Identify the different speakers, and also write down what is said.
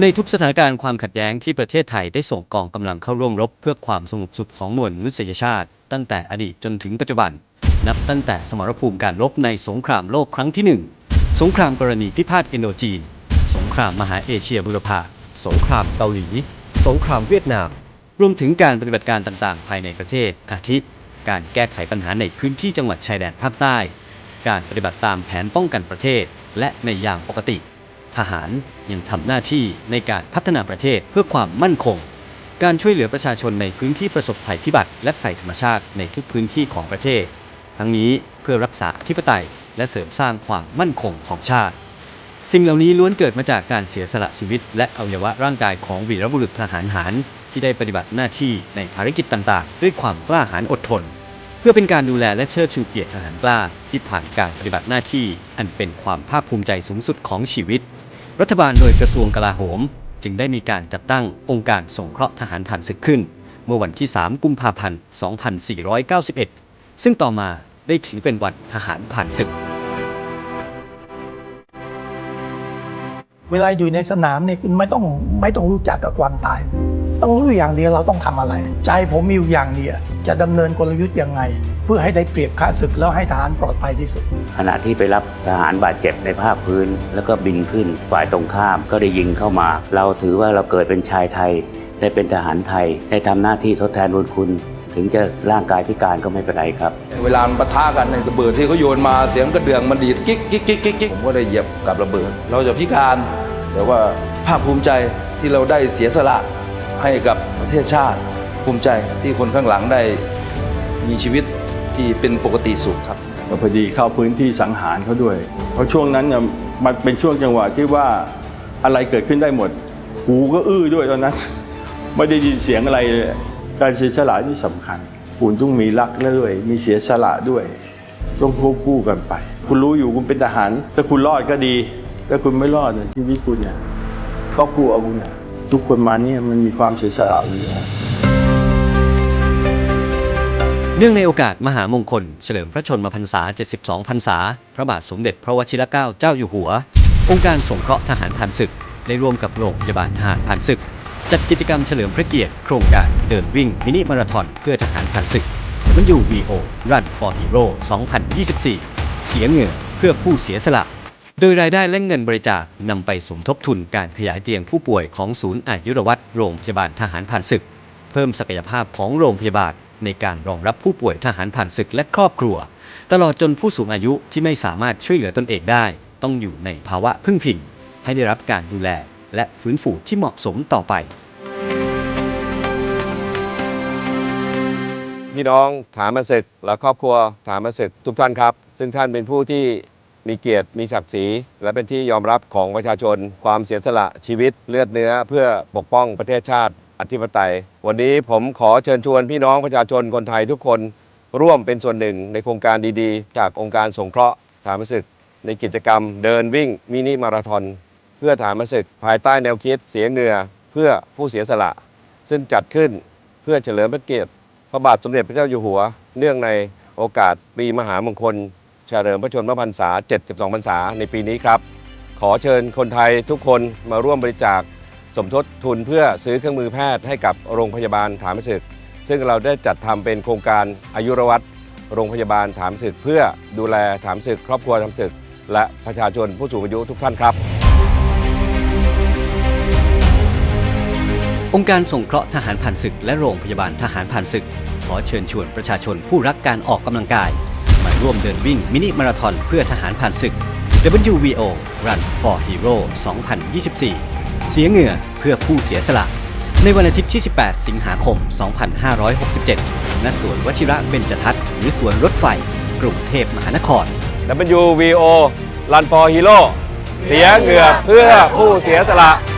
Speaker 1: ในทุกสถานการณ์ความขัดแย้งที่ประเทศไทยได้ส่งกองกำลังเข้าร่วมรบเพื่อความสงบสุขของมวลมนุษยชาติ ตั้งแต่อดีตจนถึงปัจจุบัน นับตั้งแต่สมรภูมิการรบในสงครามโลกครั้งที่หนึ่งสงครามกรณีพิพาทอินโดจีน สงครามมหาเอเชียบุรพา
Speaker 2: สงครามเกาหลี สงครามเวียดนาม
Speaker 1: รวมถึงการปฏิบัติการต่างๆ ภายในประเทศ อาทิการแก้ไขปัญหาในพื้นที่จังหวัดชายแดนภาคใต้ การปฏิบัติตามแผนป้องกันประเทศ และในอย่ามปกติ ทหารยังทำหน้าที่ในการพัฒนาประเทศเพื่อความมั่นคง การช่วยเหลือประชาชนในพื้นที่ประสบภัยพิบัติและภัยธรรมชาติในทุกพื้นที่ของประเทศ ทั้งนี้เพื่อรักษาอธิปไตย และเสริมสร้างความมั่นคงของชาติ สิ่งเหล่านี้ล้วนเกิดมาจากการเสียสละชีวิต และอวัยวะร่างกายของวีรบุรุษทหารหารที่ได้ปฏิบัติหน้าที่ในภารกิจต่างๆ ด้วยความกล้าหาญอดทน เพื่อเป็นการดูแลและเชิดชูเกียรติทหารกล้าที่ผ่านการปฏิบัติหน้าที่ อันเป็นความภาคภูมิใจสูงสุดของชีวิต รัฐบาลโดยกระทรวงกลาโหม จึงได้มีการจัดตั้งองค์การสงเคราะห์ทหารผ่านศึกขึ้น เมื่อวันที่ 3 กุมภาพันธ์ 2491 ซึ่งต่อมาได้ถือเป็นวันทหารผ่านศึก
Speaker 3: เวลาอยู่ในสนามเนี่ยคุณไม่ต้องไม่ต้องรู้จักกับความตาย ต้องรู้อย่างเดียวเราต้องทำอะไร ใจผมมีอยู่อย่างเดียวจะดำเนินกลยุทธ์ยังไง เพื่อให้ได้เปรียบข้าศึกแล้วให้ทหารปลอดภัยที่สุด
Speaker 4: ขณะที่ไปรับทหารบาดเจ็บในภาคพื้น แล้วก็บินขึ้นฝ่ายตรงข้ามก็ได้ยิงเข้ามา เราถือว่าเราเกิดเป็นชายไทย ได้เป็นทหารไทย ได้ทำหน้าที่ทดแทนบุญคุณ ถึงจะร่างกายพิการก็ไม่เป็นไรครับ
Speaker 5: เวลามันปะทะกันในระเบิดที่เขาโยนมาเสียงกระเดื่องมันดีดกิ๊กกิ๊กกิ๊กกิ๊กกิ๊กผมก็ได้เหยียบกับระเบิด เราจะพิการ แต่ว่าภาคภูมิใจที่เราได้เสียสละ ให้กับประเทศชาติ ภูมิใจที่คนข้างหลังได้มีชีวิตที่เป็นปกติสุขครับ
Speaker 6: ก็พอดีเข้าพื้นที่สังหารเขาด้วย เพราะช่วงนั้นเนี่ยมันเป็นช่วงจังหวะที่ว่าอะไรเกิดขึ้นได้หมด หูก็อื้อด้วยตอนนั้น ไม่ได้ยินเสียงอะไรเลยการเสียสละนี่สำคัญ คุณต้องมีรักด้วย มีเสียสละด้วย ต้องควบคู่กันไป คุณรู้อยู่คุณเป็นทหารถ้าคุณรอดก็ดีถ้าคุณไม่รอดเนี่ยชีวิตคุณเนี่ยครอบครัวคุณเนี่ย ทุกคนมาเนี่ยมันมีความเสียสละอยู่แล้ว
Speaker 1: เนื่องในโอกาสมหามงคล เฉลิมพระชนมพรรษา 72 พรรษา พระบาทสมเด็จพระวชิรเกล้าเจ้าอยู่หัว องค์การสงเคราะห์ทหารผ่านศึก ได้ร่วมกับโรงพยาบาลทหารผ่านศึก จัดกิจกรรมเฉลิมพระเกียรติโครงการเดินวิ่งมินิมาราธอนเพื่อทหารผ่านศึก WVO Run for Hero 2024 เสียเหงื่อเพื่อผู้เสียสละ โดยรายได้และเงินบริจาคนำไปสมทบทุนการขยายเตียงผู้ป่วยของศูนย์อายุรวัตรโรงพยาบาลทหารผ่านศึก เพิ่มศักยภาพของโรงพยาบาลในการรองรับผู้ป่วยทหารผ่านศึกและครอบครัว ตลอดจนผู้สูงอายุที่ไม่สามารถช่วยเหลือตนเองได้ ต้องอยู่ในภาวะพึ่งพิง ให้ได้รับการดูแลและฟื้นฟูที่เหมาะสมต่อไป
Speaker 7: พี่น้องฐานมาศึกและครอบครัวฐานมาศึกทุกท่านครับ ซึ่งท่านเป็นผู้ที่ มีเกียรติมีศักดิ์ศรีและเป็นที่ยอมรับของประชาชน ความเสียสละชีวิตเลือดเนื้อ เพื่อปกป้องประเทศชาติอธิปไตย วันนี้ผมขอเชิญชวนพี่น้องประชาชนคนไทยทุกคน ร่วมเป็นส่วนหนึ่งในโครงการดีๆ จากองค์การสงเคราะห์ฐานมศึก ในกิจกรรมเดินวิ่งมินิมาราธอนเพื่อฐานมศึก ภายใต้แนวคิดเสียเงือเพื่อผู้เสียสละ ซึ่งจัดขึ้นเพื่อเฉลิมพระเกียรติพระบาทสมเด็จพระเจ้าอยู่หัว เนื่องในโอกาสปีมหามงคล เฉลิมพระชนมพรรษา 72 พรรษาในปีนี้ครับ ขอเชิญคนไทยทุกคนมาร่วมบริจาคสมทบทุนเพื่อซื้อเครื่องมือแพทย์ให้กับโรงพยาบาลฐานศึก ซึ่งเราได้จัดทำเป็นโครงการอายุรวัตรโรงพยาบาลฐานศึก เพื่อดูแลฐานศึก ครอบครัวฐานศึก และประชาชนผู้สูงอายุทุกท่านครับ
Speaker 1: องค์การสงเคราะห์ทหารผ่านศึก และโรงพยาบาลทหารผ่านศึก ขอเชิญชวนประชาชนผู้รักการออกกำลังกาย มาร่วมเดินวิ่งมินิมาราธอนเพื่อทหารผ่านศึก WVO Run for Hero 2024 เสียเหงื่อเพื่อผู้เสียสละ ในวันอาทิตย์ที่ 18 สิงหาคม 2567 ณ สวนวชิระเบญจทัศน์หรือสวนรถไฟ กรุงเทพมหานคร
Speaker 7: WVO Run for Hero เสียเหงื่อเพื่อผู้เสียสละ